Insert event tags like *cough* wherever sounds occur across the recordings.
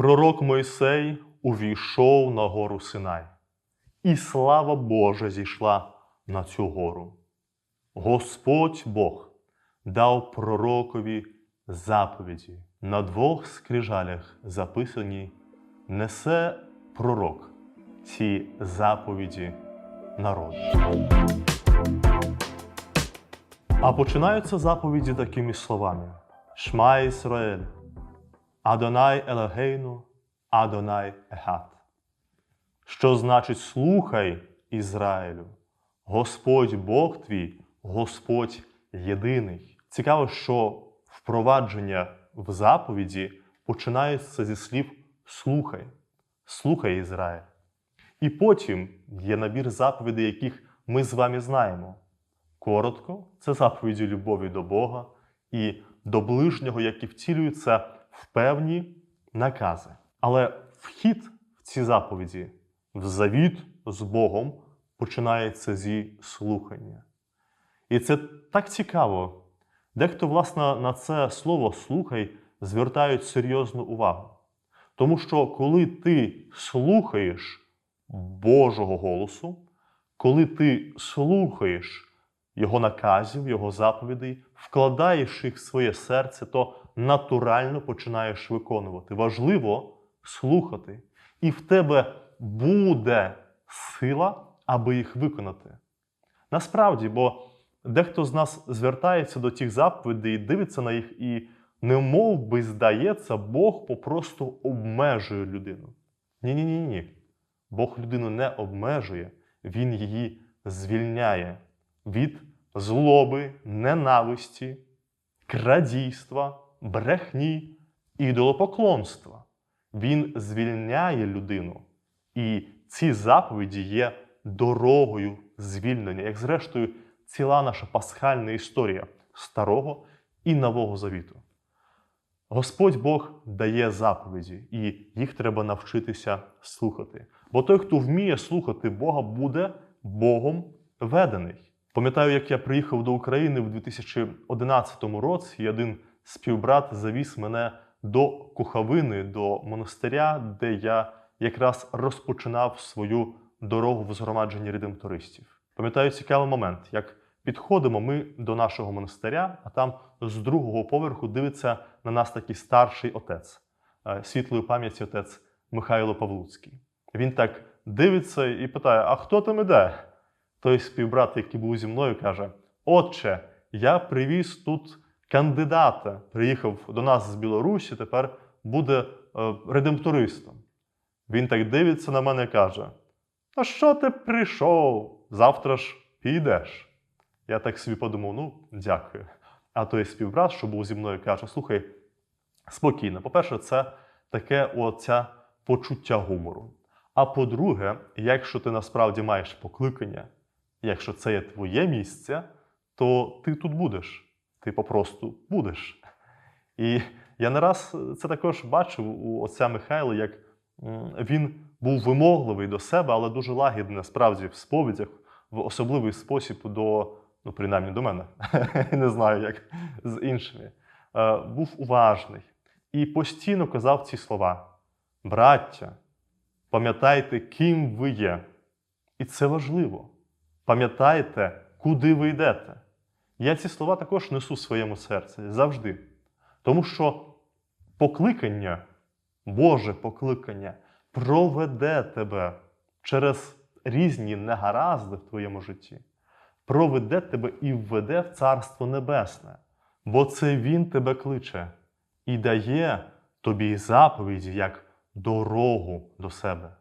Пророк Мойсей увійшов на гору Синай, і слава Божа зійшла на цю гору. Господь Бог дав пророкові заповіді. На двох скрижалях записані несе пророк ці заповіді народу. А починаються заповіді такими словами: Шма Ісраїль, Адонай Елагейну, Адонай Ехат. Що значить слухай Ізраїлю, Господь Бог твій, Господь єдиний. Цікаво, що впровадження в заповіді починається зі слів слухай, слухай Ізраїль. І потім є набір заповідей, яких ми з вами знаємо. Коротко, це заповіді любові до Бога і до ближнього, які втілюються в певні накази. Але вхід в ці заповіді, в завіт з Богом, починається зі слухання. І це так цікаво. Дехто, власне, на це слово слухай звертають серйозну увагу. Тому що коли ти слухаєш Божого голосу, коли ти слухаєш Його наказів, Його заповідей, вкладаєш їх в своє серце, то натурально починаєш виконувати. Важливо слухати, і в тебе буде сила, аби їх виконати. Насправді, бо дехто з нас звертається до тих заповідей і дивиться на їх, і немов би здається, Бог попросту обмежує людину. Ні-ні ні ні. Бог людину не обмежує, Він її звільняє від злоби, ненависті, крадійства, брехні, ідолопоклонства. Він звільняє людину. І ці заповіді є дорогою звільнення, як зрештою, ціла наша пасхальна історія Старого і Нового Завіту. Господь Бог дає заповіді, і їх треба навчитися слухати. Бо той, хто вміє слухати Бога, буде Богом ведений. Пам'ятаю, як я приїхав до України в 2011 році, і один співбрат завіз мене до Кухавини, до монастиря, де я якраз розпочинав свою дорогу в згромадженні редемтористів. Пам'ятаю цікавий момент, як підходимо ми до нашого монастиря, а там з другого поверху дивиться на нас такий старший отець, е, світлої пам'яті отець Михайло Павлуцький. Він так дивиться і питає: А хто там іде? Той співбрат, який був зі мною, каже: Отче, я привіз тут кандидата, приїхав до нас з Білорусі, тепер буде е, редемтористом. Він так дивиться на мене і каже: А що ти прийшов? Завтра ж підеш. Я так собі подумав: ну, дякую. А той співбрат, що був зі мною, каже: слухай, спокійно. По-перше, це таке оця почуття гумору. А по-друге, якщо ти насправді маєш покликання, якщо це є твоє місце, то ти тут будеш. Ти попросту будеш. І я не раз це також бачив у отця Михайла, як він був вимогливий до себе, але дуже лагідний насправді в сповідях, в особливий спосіб до, ну, принаймні до мене, *laughs* не знаю, як з іншими. Е, Був уважний і постійно казав ці слова: Браття, пам'ятайте, ким ви є. І це важливо. Пам'ятайте, куди ви йдете. Я ці слова також несу в своєму серці завжди. Тому що покликання, Боже покликання, проведе тебе через різні негаразди в твоєму житті, проведе тебе і введе в Царство Небесне, бо це Він тебе кличе і дає тобі заповіді як дорогу до себе.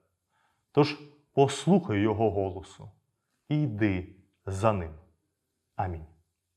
Тож послухай Його голосу і йди за ним. Амінь.